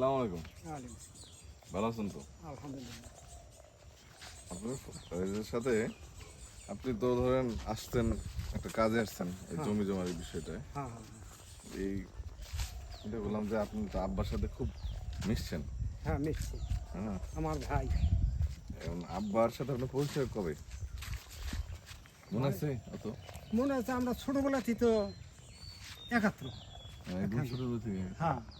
আসসালামু আলাইকুম। ভালো আছেন তো? আলহামদুলিল্লাহ। আপনার সাথে আপনি তো ধরেন আসতেন একটা কাজে আসছেন এই জমি জমার এই বিষয়টায়। হ্যাঁ হ্যাঁ এই এটা বললাম যে আপনি তো আব্বার সাথে খুব মিশছেন। হ্যাঁ মিষ্টি হ্যাঁ। আমার ভাই। এখন আব্বার সাথে আপনার পরিচয় কবে? মনে আছে অত? মনে আছে আমরা ছোটবেলাতেই তো একাত্র। থেকে হ্যাঁ। ছোট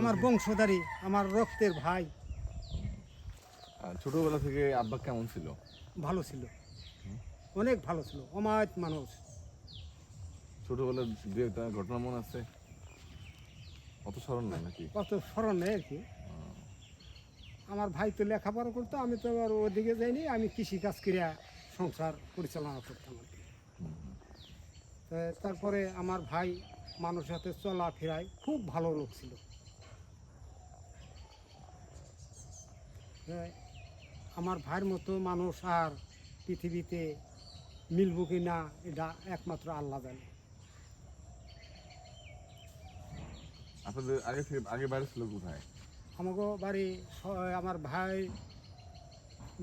আমার বংশধারী আমার রক্তের ভাই। ছোটবেলা থেকে আব্বা কেমন ছিল? ভালো ছিল। অনেক ভালো ছিল অমায়িক মানুষ। ছোটবেলার দু একটা ঘটনা মনে আছে? অত স্মরণ নাই নাকি? কত স্মরণ নেই আর কি। আমার ভাই তো লেখাপড়া করতো আমি তো আর ওদিকে যাইনি আমি কৃষিকাজ ক্রিয়া সংসার পরিচালনা করতাম আর কি। তারপরে আমার ভাই মানুষের সাথে চলাফেরায় খুব ভালো লোক ছিল। আমার ভাইয়ের মতো মানুষ আর পৃথিবীতে মিলব কি না এটা একমাত্র আল্লাহ জানে। আপনাদের আগে থেকে আগে বাড়ি ছিল কোথায়? আমাকে বাড়ি আমার ভাই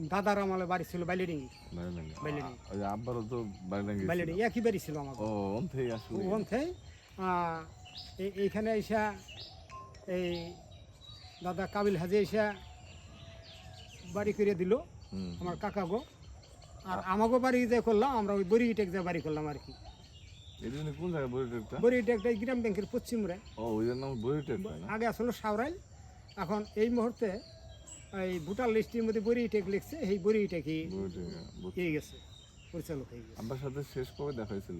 দাদার আমলে বাড়ি ছিল বাইলেডিঙ্গি বাইলেডিঙ্গি। আব্বারও তো বাইরেলাঙ্গি বাইলেডিঙ্গি একই বাড়ি ছিল ও আসলে। এই- এইখানে এসা এই দাদা কাবিল হাজি এসা বাড়ি করে দিল আমার কাকা গো। আর আমাকে বাড়ি যে করলাম আমরা ওই বড়ি টেক যে বাড়ি করলাম আর কি। কোন জায়গায় বইটেকটা বড়ি টেকটা গ্রাম ব্যাংকের পশ্চিমরে ও ওই নাম তাই আগে আসলে সাউরাইল এখন এই মুহূর্তে এই ভোটার লিস্টের মধ্যে বড়ি টেক লিখছে এই বড়ি টেকই হয়ে গেছে পরিচালক হয়ে গেছে। আব্বার সাথে শেষ কবে দেখা হয়েছিল?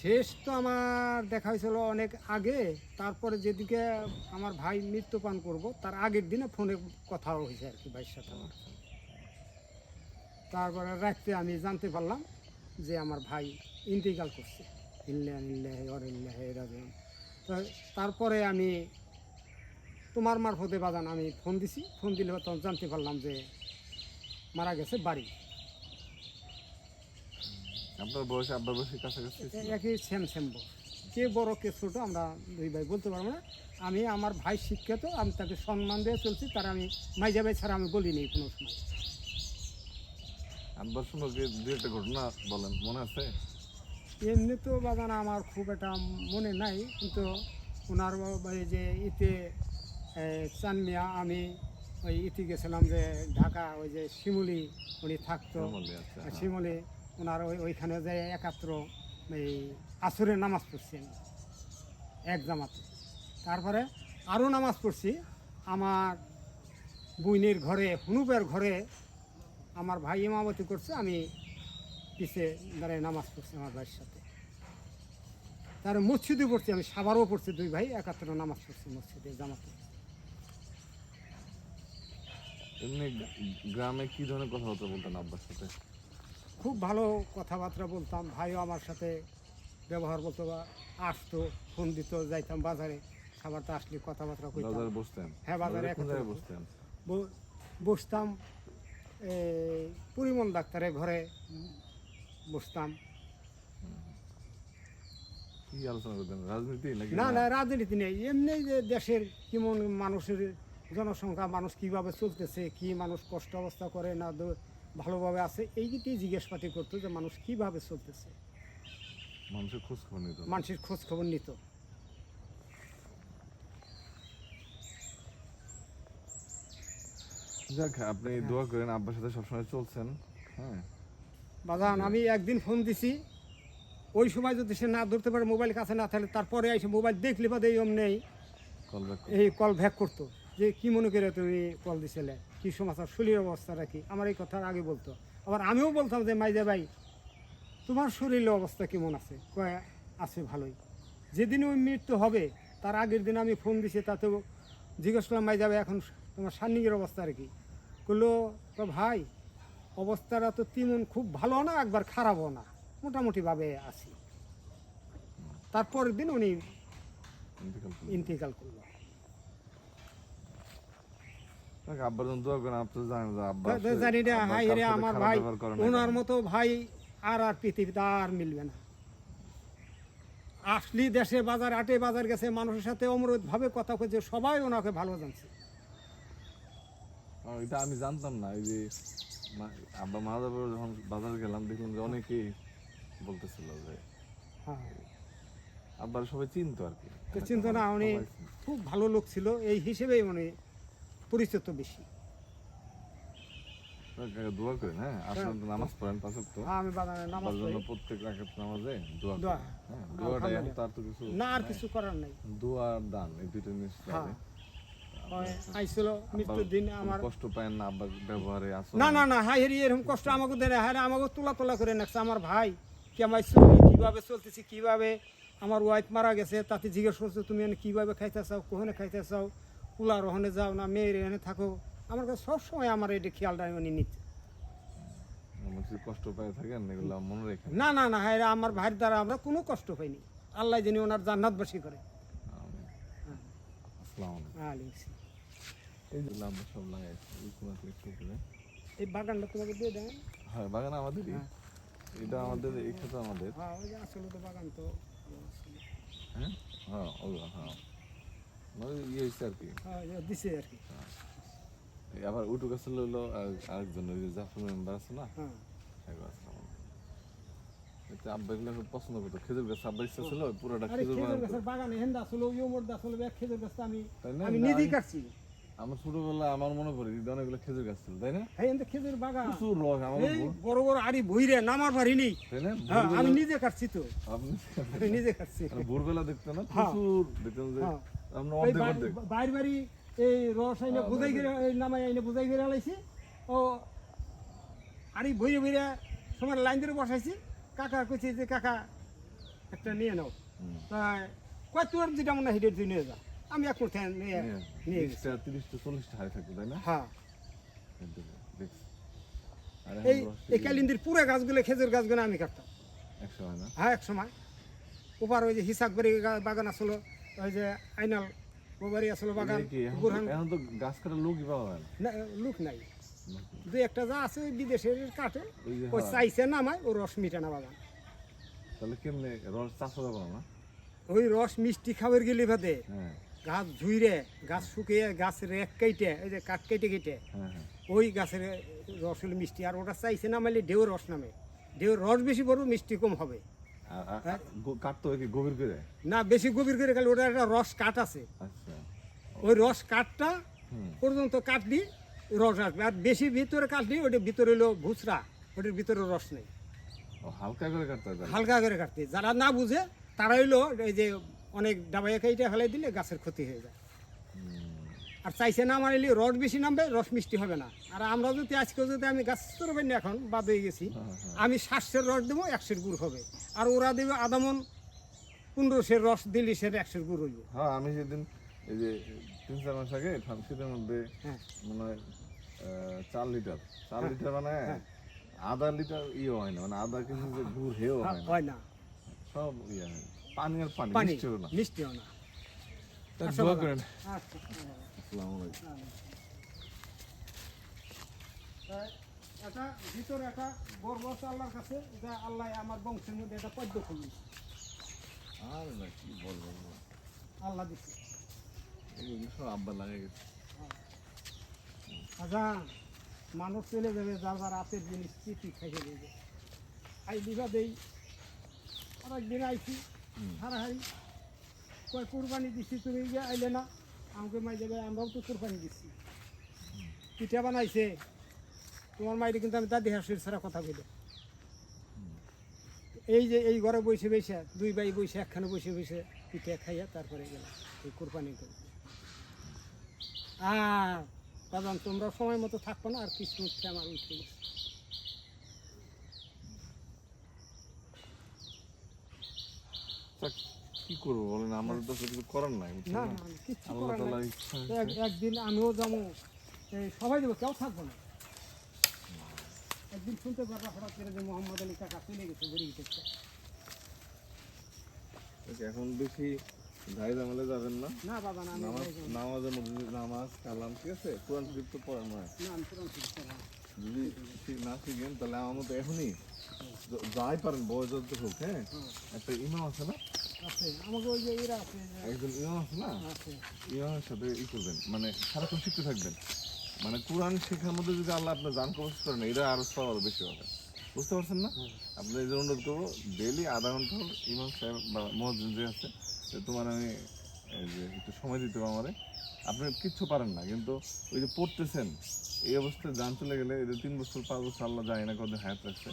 শেষ তো আমার দেখা হয়েছিল অনেক আগে। তারপরে যেদিকে আমার ভাই মৃত্যুপান করব, তার আগের দিনে ফোনে কথা হয়েছে আর কি ভাইয়ের সাথে আমার। তারপরে রাত্রে আমি জানতে পারলাম যে আমার ভাই ইন্টিকাল করছে। ইল্লাহ ইল্লাহ। তো তারপরে আমি তোমার মারফতে বাজান আমি ফোন দিছি। ফোন দিলে তখন জানতে পারলাম যে মারা গেছে বাড়ি। আপনার বয়সে আব্বার বয়সে কাছাকাছি একই সেম সেম বড় কে বড় কে ছোট আমরা দুই ভাই বলতে পারব না। আমি আমার ভাই শিক্ষিত আমি তাকে সম্মান দিয়ে চলছি তার আমি মাইজা ভাই ছাড়া আমি বলিনি কোনো সময়। আব্বার সম্পর্কে দু একটা ঘটনা বলেন মনে আছে? এমনি তো বাগান আমার খুব একটা মনে নাই কিন্তু ওনার ওই যে ইতে চানমিয়া আমি ওই ইতি গেছিলাম যে ঢাকা ওই যে শিমুলি উনি থাকতো। শ্যামলী, আচ্ছা। শিমুলি ওনার ওই ওইখানে যে একাত্র এই আসরের নামাজ পড়ছি আমি এক জামাতে। তারপরে আরও নামাজ পড়ছি। আমার বুইনের ঘরে, হুনুবের ঘরে আমার ভাই ইমামতি করছে, আমি পিছে দাঁড়ায় নামাজ পড়ছি আমার ভাইয়ের সাথে। তার মসজিদে পড়ছি, আমি সাবারও পড়ছি, দুই ভাই একাত্র নামাজ পড়ছি মসজিদে, জামাতে। এমনি গ্রামে কি ধরনের কথাবার্তা বলতেন আব্বার সাথে? খুব ভালো কথাবার্তা বলতাম ভাইও আমার সাথে ব্যবহার বলতো বা আসতো ফোন দিত যাইতাম বাজারে খাবারটা আসলে কথাবার্তা বাজারে বসতেন? হ্যাঁ, বাজারে বসতাম। বসতাম পরিমল ডাক্তারের ঘরে বসতাম। না না? রাজনীতি নেই। এমনি যে দেশের কেমন মানুষের জনসংখ্যা মানুষ কীভাবে চলতেছে কি মানুষ কষ্ট অবস্থা করে না ভালোভাবে আছে। এইটাই জিজ্ঞাসাপাতি করতো যে মানুষ কীভাবে চলতেছে। মানুষের খোঁজ খবর নিত মানুষের খোঁজ খবর নিত যাক আপনি দোয়া করেন আব্বার সাথে সবসময় চলছেন। হ্যাঁ। বাজান আমি একদিন ফোন দিছি। ওই সময় যদি সে না ধরতে পারে মোবাইল কাছে না থাকলে তারপরে এসে মোবাইল দেখলে বাদে এই নেই। কল ব্যাক এই কল ব্যাক করতো। যে কি মনে করে তুমি কল দিছিলে? কি সমাচার শরীর অবস্থাটা কি? আমার এই কথার আগে বলতো। আবার আমিও বলতাম যে মাইজা ভাই তোমার শরীরের অবস্থা কেমন আছে? কয়ে আছে ভালোই। যেদিন ওই মৃত্যু হবে তার আগের দিন আমি ফোন দিছি তাতেও জিজ্ঞেস করলাম মাইজা ভাই এখন তোমার সান্নিকের অবস্থা আর কি? বলল তো ভাই অবস্থাটা তো তেমন খুব ভালো না একবার খারাপও না। মোটামুটিভাবে আছি। তারপরের দিন উনি ইন্তেকাল। করল। আব্বার জন্য দোয়া করেন আপনি জানেন যে আব্বা তো- তো আসলে- জানি না হাই রে আমার ভাই ব্যবহার করে না ওনার মতো ভাই আর আর পৃথিবীতে আর মিলবে না। আসলি দেশে বাজার আটে বাজার গেছে মানুষের সাথে অমরত ভাবে কথা কইছে সবাই ওনাকে ভালো জানছে। এটা আমি জানতাম না এই যে আব্বা মাদাপুর যখন বাজার গেলাম দেখলাম যে অনেকেই বলতেছিল যে হ্যাঁ। আব্বার সবাই চিনতো আর কি। চিন্তা না উনি খুব ভালো লোক ছিল এই হিসেবেই মানে পরিচিত বেশি। দোয়া করেন হ্যাঁ? আপনার নামাজ পড়েন পাঁচ তো আমি বাগানে নামাজ পড়ি। প্রত্যেক রাখাত নামাজে দোয়া দোয়া। করেন হ্যাঁ? দোয়াটাই এখন তার তো কিছু না আর কিছু করার নাই। দোয়া আর দান এই দুটো জিনিস লাগে। আইছিল মৃত্যুর দিন আমার কষ্ট পায় না আব্বার ব্যবহারে আসো না না? না হাই হেরি এরকম কষ্ট আমাকে দেয় না। হ্যাঁ আমাকে তোলা তোলা করে নাকছে। আমার ভাই কি আমার চলি কীভাবে চলতেছি কীভাবে আমার ওয়াইফ মারা গেছে তাতে জিজ্ঞেস করছ তুমি কীভাবে খাইতে চাও? কোহনে খাইতে চাও? কুলা রহনে যাও না মেয়ের এখানে থাকো। আমার কাছে সবসময় আমার এটা খেয়ালটা উনি নিচ্ছে কষ্ট পায় থাকেন মনে রেখেন? না না না হ্যাঁ আমার ভাইয়ের দ্বারা আমরা কোনো কষ্ট পাইনি। আল্লাহ যিনি ওনার জান্নাতবাসী করে। হ্যাঁ। এই করে। এই বাগানটা তোমাকে দিয়ে দেন। হ্যাঁ বাগান আমাদেরই। হ্যাঁ। এটা আমাদের এই ক্ষেত্রে আমাদের। হ্যাঁ ওই আসলে তো বাগান তো। হ্যাঁ? হ্যাঁ হ্যাঁ। মানে ইয়ে হয়েছে আর কি। হ্যাঁ ওই যে দিছে আর কি। আবার উঠু গাছে লইলো আরেকজন ওই যে জাফর মেম্বার আছে না? হ্যাঁ। সেগুলো আছে আমাদের। এতে আব্বা এগুলো পছন্দ করতো। খেজুর গাছ আব্বা ইচ্ছা ছিল পুরোটা খেজুর খেজুর গাছের বাগানে হেন্দা আসলে ওই ওমর দা এক খেজুর গাছটা আমি আমি নিজেই কাটছি। আমার ছোটবেলা আমার মনে পড়ে দিদি অনেকগুলো খেজুর গাছ ছিল তাই না? হ্যাঁ খেজুর বাগান। প্রচুর রস আমার বড় বড় আড়ি বইরে নামার পারিনি। তাই না? হ্যাঁ আমি নিজে কাটছি তো। আমি নিজে কাটছি। ভোরবেলা দেখতেন না হ্যাঁ। প্রচুর যে হ্যাঁ। আমরা অর্ধেক অর্ধেক। বাইর বাড়ি এই রস আইনে হ্যাঁ, বুঝাই গেলে নামাই আইনে বুঝাই গেলে লাইছি। ও আড়ি বইরে বইরে সময় লাইন ধরে বসাইছি। কাকা কইছে যে কাকা একটা নিয়ে নাও। তাই কয় তোর যেটা মনে হয় হেঁটে তুই নিয়ে যা। আমি এক মুঠে নিয়ে নিয়ে- নিয়ে তিরিশটা, চল্লিশটা হাড়ি থাকতো, তাই না? হ্যাঁ। আর এই এই কালিন্দির পুরো গাছগুলো খেজুর গাছগুলো আমি কাটতাম। একশো হয় না? হ্যাঁ এক সময় ওপার ওই যে হিসাব করে বাগান আসলো। ওই যে আইনাল বাড়ি আসলো বাগান এখন তো- গাছ কাটার লোকই পাওয়া যায় না। লোক নাই। দুই একটা যা আছে ওই বিদেশের কাটে ওই ওই চাইছে নামায় ও রস মিটানা বাগান। তাহলে কেমনে রস চাষও যাব না? ওই রস মিষ্টি খাবার গেলে ভাতে হ্যাঁ, গাছ ঝুইরে গাছ শুকিয়ে গাছ রেক কেটে এই যে কাঠ কেটে কেটে হ্যাঁ, হ্যাঁ। ওই গাছের রস হলো মিষ্টি। আর ওটা চাইছে নামাইলে ঢেউ রস নামে। ঢেউ রস বেশি বড় মিষ্টি কম হবে। কাটতে হয় কি গভীর করে? না বেশি গভীর করে গেলে ওটা একটা রস কাঠ আছে। আচ্ছা, ওই রস কাঠটা পর্যন্ত কাটলি রস আসবে। আর বেশি ভিতরে কাটলি ওটা ভিতরে হলো ভুসরা ওটার ভিতরে রস নেই। হালকা করে কাটতে হালকা করে কাটতে যারা না বুঝে তারা হইল এই যে অনেক ডাবাইয়া খাইটা ফেলাই দিলে গাছের ক্ষতি হয়ে যায়। আর চাইছে না মারিলে রস বেশি নামবে রস মিষ্টি হবে না। আর আমরা যদি আজকে যদি আমি গাছ করবেন না এখন বাদ হয়ে গেছি হ্যাঁ, হ্যাঁ। আমি শ্বাসের রস দেবো একশের গুড় হবে। আর ওরা দেবে আদামন পনেরোশের রস দিলে সে একশের গুড় হইব। হ্যাঁ, আমি সেদিন এই যে তিন চার মাস আগে ঠান্ডা মধ্যে হ্যাঁ। মনে হয় আহ, চার লিটার চার লিটার মানে। আধা লিটার ইয়ে হয় না মানে আধা কিন্তু যে গুড় হেও হ্যাঁ, হয় না। হয় না। সব ইয়ে হয় পানি আর পানি মিষ্টিও না। মিষ্টিও না। তা আচ্ছা, দোয়া করেন। আচ্ছা তাই এটা ভিতরে একটা গর্ব আছে আল্লাহর কাছে এটা আল্লাহ আমার বংশের মধ্যে এটা পদ্ম খুললি আর না কি বলব? আল্লাহ দিচ্ছে আব্বা লাগে গেছে। আচ্ছা মানুষ চলে যাবে যার যার রাতের জিনিস চিঠি খাইয়ে দেবে। আই দিবা দেই আর একদিন আইছি। হারাহারি। কয় কুরবানি দিছি তুমি গিয়ে আইলে না? আমাকে মাই যাবে আমরাও তো কুরবানি দিচ্ছি পিঠা বানাইছে। তোমার মাইরে কিন্তু আমি দাদি হাসির ছাড়া কথা বলি এই যে এই ঘরে বসে বসে, দুই ভাই বসে, একখানে বসে বসে পিঠে খাইয়া তারপরে গেলাম এই কোরবানি করে আর বাজান তোমরা সময় মতো থাকব না, আর কিছু হচ্ছে আমার উঠে গেছে তা কি করব বলেন? আমাদের তো কিছু করার নাই না করার। একদিন আমিও যাব। সবাই দেবো কেউ থাকব না। একদিন শুনতে পারবা হঠাৎ করে যে মোহাম্মদ আলী কাকা চলে গেছে বেরিয়ে গেছে। এখন বেশি ধাই জামালে যাবেন না? না বাবা না আমি নামাজ নামাজের মধ্যে নামাজ কালাম ঠিক আছে? কোরআন শরীফ তো পড়ানো হয় না আমি পুরান শরীফ পড়া। যদি ঠিক না শিখেন তাহলে আমার মতো এখনই যাই পারেন বয়স হোক হ্যাঁ? হ্যাঁ। একটা ইমাম আছে না? আছে আমাকে ওই যে এরা আছে একজন ইমাম না? ইমামের সাথে ই করবেন মানে সারাক্ষণ শিখতে থাকবেন। মানে কোরআন শেখার মধ্যে যদি আল্লাহ আপনার জান কবচ করেন এটা আরও সব আরও বেশি হবে। বুঝতে পারছেন না? আপনি এই অনুরোধ করব ডেলি আধা ঘণ্টা হল ইমাম সাহেব বা মহাজন যে আছে যে তোমার আমি এই যে একটু সময় দিতে হবে আমারে। আপনি কিচ্ছু পারেন না কিন্তু ওই যে পড়তেছেন এই অবস্থায় জান চলে গেলে এই যে তিন বছর পাঁচ বছর আল্লাহ যায় না কদিন হায়াত রাখছে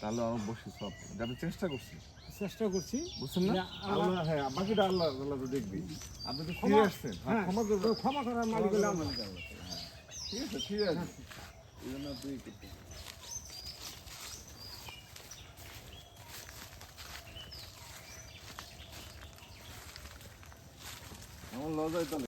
তাহলে অনেক বসে সব আপনি চেষ্টা করছি চেষ্টা করছি। বুঝছেন না? আল্লাহ- হ্যাঁ বাকিটা আল্লাহ আল্লাহ তো দেখবি। আপনি তো ফিরে ক্ষমা- আসছেন। হ্যাঁ হ্যাঁ ক্ষমা তো ক্ষমা করার মালিক হলো আমার ঠিক আছে ঠিক আছে এই জন্য তুই আমার লজায় তাহলে